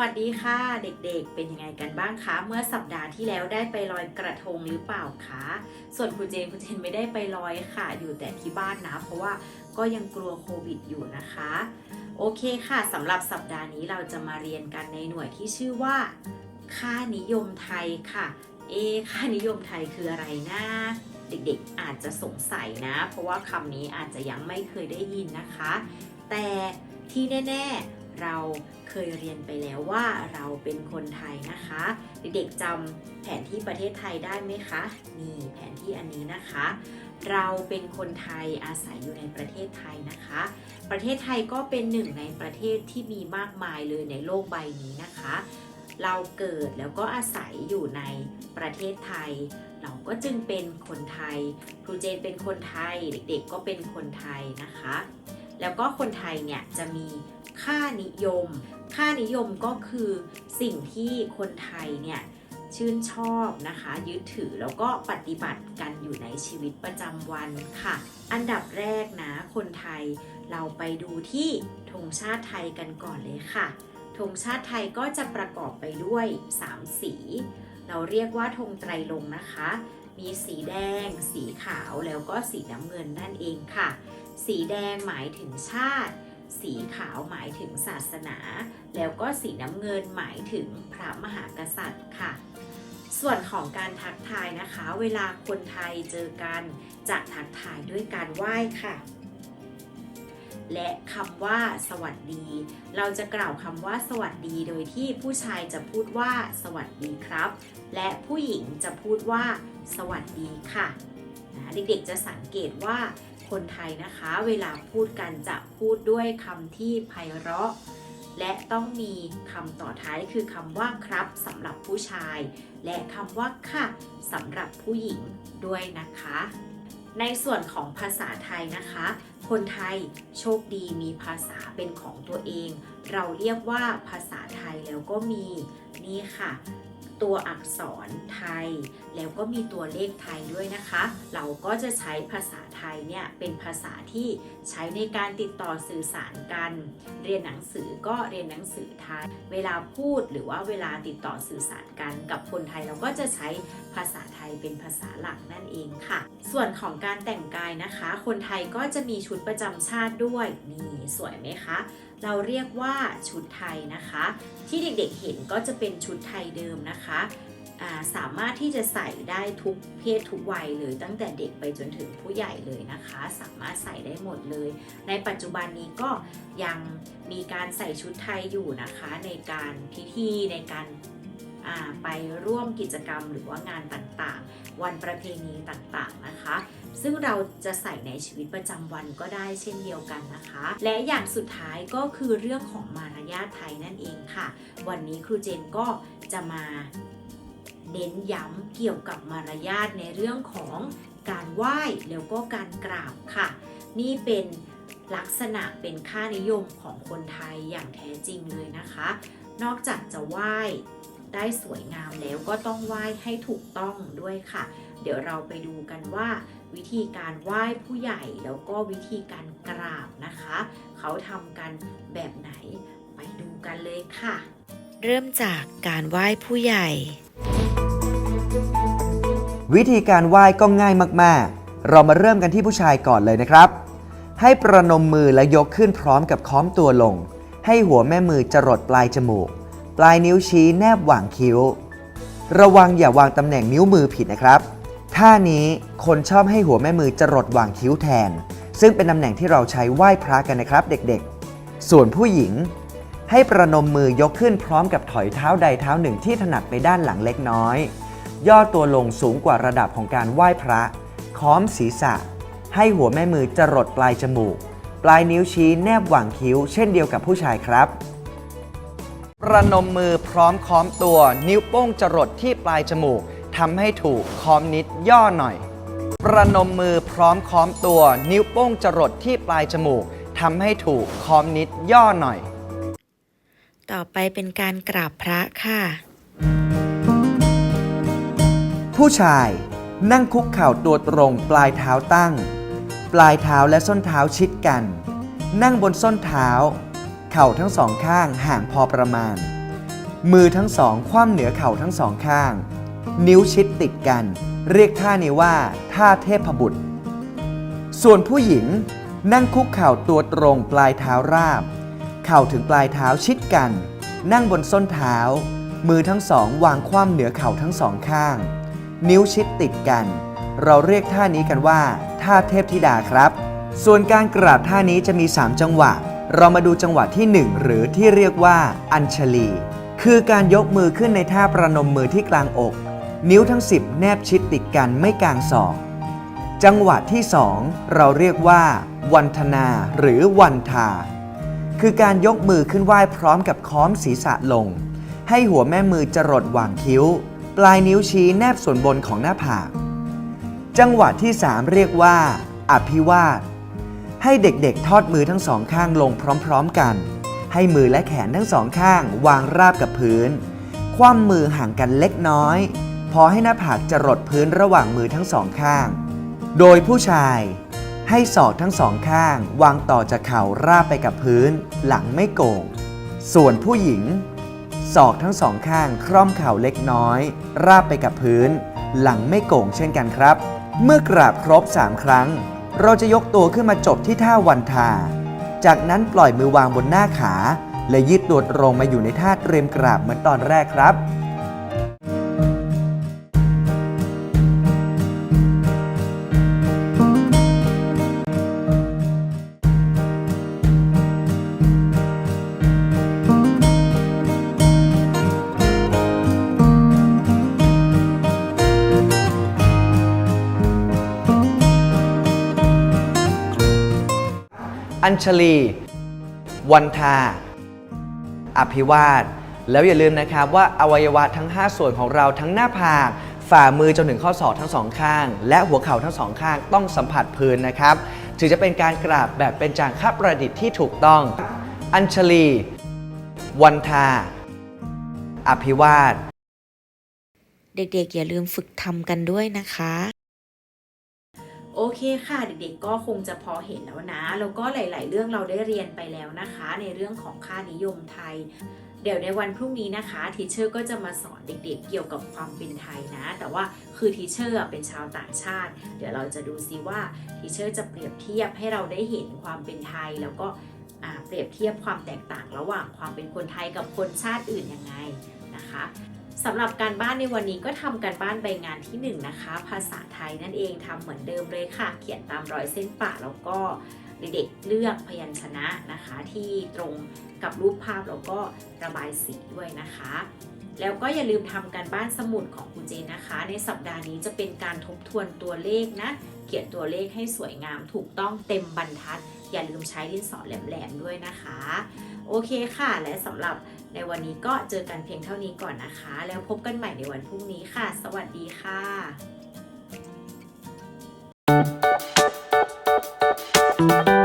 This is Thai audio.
วัสดีค่ะเด็กๆ เป็นยังไงกันบ้างคะ เมื่อสัปดาห์ที่แล้วได้ไปลอยกระทงหรือเปล่าคะ ส่วนคุณเจนคุณเจนไม่ได้ไปลอยค่ะ อยู่แต่ที่บ้านนะ เพราะว่าก็ยังกลัวโควิดอยู่นะคะ โอเคค่ะสำหรับสัปดาห์นี้เราจะมาเรียนกันในหน่วยที่ชื่อว่า ค่านิยมไทยค่ะ เอ ค่านิยมไทยคืออะไรนะเด็กๆอาจจะสงสัยนะ เพราะว่าคำนี้อาจจะยังไม่เคยได้ยินนะคะ แต่ที่แน่ ๆ เราเคยเรียนไปแล้วว่าเราเป็นคนไทยนะคะ เด็กๆจำแผนที่ประเทศไทยได้ไหมคะ นี่แผนที่อันนี้นะคะ เราเป็นคนไทยอาศัยอยู่ในประเทศไทยนะคะ ประเทศไทยก็เป็นหนึ่งในประเทศที่มีมากมายเลยในโลกใบนี้นะคะ เราเกิดแล้วก็อาศัยอยู่ในประเทศไทย เราก็จึงเป็นคนไทยครูเจนเป็นคนไทย เด็กๆก็เป็นคนไทยนะคะ แล้วก็คนไทยเนี่ยจะมี ค่านิยม ค่านิยมก็คือสิ่งที่คนไทยเนี่ยชื่นชอบนะคะ ยึดถือแล้วก็ปฏิบัติกันอยู่ในชีวิตประจำวันค่ะ อันดับแรกนะ คนไทยเราไปดูที่ธงชาติไทยกันก่อนเลยค่ะธงชาติไทยก็จะประกอบไปด้วย 3 สี เราเรียกว่าธงไตรลงนะคะ มีสีแดง สีขาวแล้วก็สีน้ำเงินนั่นเองค่ะ สีแดงหมายถึงชาติ สีขาวหมายถึงศาสนา แล้วก็สีน้ำเงินหมายถึงพระมหากษัตริย์ค่ะ ส่วนของการทักทายนะคะ เวลาคนไทยเจอกันจะทักทายด้วยการไหว้ค่ะ และคำว่า สวัสดี เราจะกล่าวคำว่า สวัสดี โดยที่ผู้ชายจะพูดว่า สวัสดีครับ และผู้หญิงจะพูดว่า สวัสดีค่ะนะเด็กๆจะสังเกตว่า คนไทยนะคะ เวลาพูดกันจะพูดด้วยคำที่ไพเราะ และต้องมีคำต่อท้ายคือคำว่าครับสำหรับผู้ชาย และคำว่าค่ะสำหรับผู้หญิงด้วยนะคะ ในส่วนของภาษาไทยนะคะ คนไทยโชคดีมีภาษาเป็นของตัวเอง เราเรียกว่าภาษาไทยแล้วก็มีนี่ค่ะ ตัวอักษรไทย แล้วก็มีตัวเลขไทยด้วยนะคะ เราก็จะใช้ภาษาไทยเนี่ยเป็นภาษาที่ใช้ในการติดต่อสื่อสารกัน เรียนหนังสือก็เรียนหนังสือไทย เวลาพูดหรือว่าเวลาติดต่อสื่อสารกันกับคนไทยเราก็จะใช้ภาษาไทยเป็นภาษาหลักนั่นเองค่ะ ส่วนของการแต่งกายนะคะ คนไทยก็จะมีชุดประจำชาติด้วยนี่สวยไหมคะ เราเรียกว่าชุดไทยนะคะ ที่เด็กๆเห็นก็จะเป็นชุดไทยเดิมนะคะาสามารถที่จะใส่ได้ทุกเพศทุกวัยเลยตั้งแต่เด็กไปจนถึงผู้ใหญ่เลยนะคะ สามารถใส่ได้หมดเลย ในปัจจุบันนี้ก็ยังมีการใส่ชุดไทยอยู่นะคะ ในการพิธีในการาไปร่วมกิจกรรมหรือว่างานต่างๆ วันประเพณีต่างๆนะคะ ซึ่งเราจะใส่ในชีวิตประจำวันก็ได้เช่นเดียวกันนะคะ และอย่างสุดท้ายก็คือเรื่องของมารยาทไทยนั่นเองค่ะ วันนี้ครูเจนก็จะมาเน้นย้ำเกี่ยวกับมารยาทในเรื่องของการไหว้แล้วก็การกราบค่ะ นี่เป็นลักษณะเป็นค่านิยมของคนไทยอย่างแท้จริงเลยนะคะ นอกจากจะไหว้ได้สวยงามแล้วก็ต้องไหว้ให้ถูกต้องด้วยค่ะ เดี๋ยวเราไปดูกันว่า วิธีการไหว้ผู้ใหญ่แล้วก็วิธีการกราบนะคะ เขาทำกันแบบไหนไปดูกันเลยค่ะ เริ่มจากการไหว้ผู้ใหญ่ วิธีการไหว้ก็ง่ายมากๆ เรามาเริ่มกันที่ผู้ชายก่อนเลยนะครับ ให้ประนมมือและยกขึ้นพร้อมกับค้อมตัวลง ให้หัวแม่มือจรดปลายจมูก ปลายนิ้วชี้แนบหว่างคิ้ว ระวังอย่าวางตำแหน่งนิ้วมือผิดนะครับ ท่านี้คนชอบให้หัวแม่มือจรดหว่างคิ้วแทน ซึ่งเป็นตำแหน่งที่เราใช้ไหว้พระกันนะครับเด็กๆ ส่วนผู้หญิง ให้ประนมมือยกขึ้นพร้อมกับถอยเท้าใดเท้าหนึ่งที่ถนัดไปด้านหลังเล็กน้อย ย่อตัวลงสูงกว่าระดับของการไหว้พระ ค้อมศีรษะ ให้หัวแม่มือจรดปลายจมูก ปลายนิ้วชี้แนบหว่างคิ้ว เช่นเดียวกับผู้ชายครับประนมมือพร้อมค้อมตัว นิ้วโป้งจรดที่ปลายจมูก ทำให้ถูกค้อมนิดย่อหน่อย ประนมมือพร้อมค้อมตัว นิ้วโป้งจรดที่ปลายจมูกทำให้ถูกค้อมนิดย่อหน่อย ต่อไปเป็นการกราบพระค่ะ ผู้ชายนั่งคุกเข่าตัวตรงปลายเท้าตั้ง ปลายเท้าและส้นเท้าชิดกัน นั่งบนส้นเท้า เข่าทั้งสองข้างห่างพอประมาณ มือทั้งสองคว่ำเหนือเข่าทั้งสองข้าง นิ้วชิดติดกัน เรียกท่านี้ว่า ท่าเทพบุตร ส่วนผู้หญิงนั่งคุกเข่าตัวตรงปลายเท้าราบ เข่าถึงปลายเท้าชิดกัน นั่งบนส้นเท้า มือทั้งสองวางคว่ำเหนือเข่าทั้งสองข้าง นิ้วชิดติดกัน เราเรียกท่านี้กันว่า ท่าเทพธิดาครับ ส่วนการกราบท่านี้จะมี 3 จังหวะ เรามาดูจังหวะที่ 1 หรือที่เรียกว่า อัญชลี คือการยกมือขึ้นในท่าประนมมือที่กลางอก นิ้วทั้ง 10 แนบชิดติดกันไม่กลางศอก จังหวะที่ 2 เราเรียกว่าวันธนาหรือวันทา คือการยกมือขึ้นไหว้พร้อมกับค้อมศีรษะลง ให้หัวแม่มือจรดหว่างคิ้ว ปลายนิ้วชี้แนบส่วนบนของหน้าผาก จังหวะที่ 3 เรียกว่า อภิวาท ให้เด็กๆ ทอดมือทั้งสองข้างลงพร้อมๆกัน ให้มือและแขนทั้งสองข้างวางราบกับพื้น คว่ำมือห่างกันเล็กน้อย พอให้หน้าผากจะรดพื้นระหว่างมือทั้งสองข้าง โดยผู้ชายให้ศอกทั้งสองข้าง วางต่อจากเข่าราบไปกับพื้น หลังไม่โก่ง ส่วนผู้หญิงศอกทั้งสองข้างคร่อมเข่าเล็กน้อย ราบไปกับพื้น หลังไม่โก่งเช่นกันครับ เมื่อกราบครบ 3 ครั้ง เราจะยกตัวขึ้นมาจบที่ท่าวันทา จากนั้นปล่อยมือวางบนหน้าขา และยืดตัวตรงมาอยู่ในท่าเตรียมกราบเหมือนตอนแรกครับ อัญชลี วันทา อภิวาท แล้วอย่าลืมนะครับว่าอวัยวะทั้ง 5 ส่วนของเราทั้งหน้าผากฝ่ามือจนถึงข้อศอกทั้งสองข้าง และหัวเข่าทั้งสองข้างต้องสัมผัสพื้นนะครับถือจะเป็นการกราบแบบเป็นจางคประดิษฐ์ที่ถูกต้อง อัญชลี วันทา อภิวาท เด็กๆ อย่าลืมฝึกทำกันด้วยนะคะ โอเคค่ะเด็กๆก็คงจะพอเห็นแล้วนะ แล้วก็หลาย ๆ เรื่องเราได้เรียนไปแล้วนะคะ ในเรื่องของค่านิยมไทย เดี๋ยวในวันพรุ่งนี้นะคะทีเชอร์ก็จะมาสอนเด็ก ๆ เกี่ยวกับความเป็นไทยนะ แต่ว่าคือทีเชอร์เป็นชาวต่างชาติ เดี๋ยวเราจะดูซิว่าทีเชอร์จะเปรียบเทียบให้เราได้เห็นความเป็นไทย แล้วก็เปรียบเทียบความแตกต่างระหว่างความเป็นคนไทยกับคนชาติอื่นยังไงนะคะ สำหรับการบ้านในวันนี้ก็ทำการบ้านใบงานที่1นะคะ ภาษาไทยนั่นเองทำเหมือนเดิมเลยค่ะ เขียนตามรอยเส้นปะแล้วก็เด็กๆเลือกพยัญชนะนะคะ ที่ตรงกับรูปภาพแล้วก็ระบายสีด้วยนะคะ แล้วก็อย่าลืมทำการบ้านสมุดของคุณเจนนะคะ ในสัปดาห์นี้จะเป็นการทบทวนตัวเลขนะ เขียนตัวเลขให้สวยงามถูกต้องเต็มบรรทัด อย่าลืมใช้ดินสอแหลมๆด้วยนะคะ โอเคค่ะ และสำหรับในวันนี้ก็เจอกันเพียงเท่านี้ก่อนนะคะ แล้วพบกันใหม่ในวันพรุ่งนี้ค่ะ สวัสดีค่ะ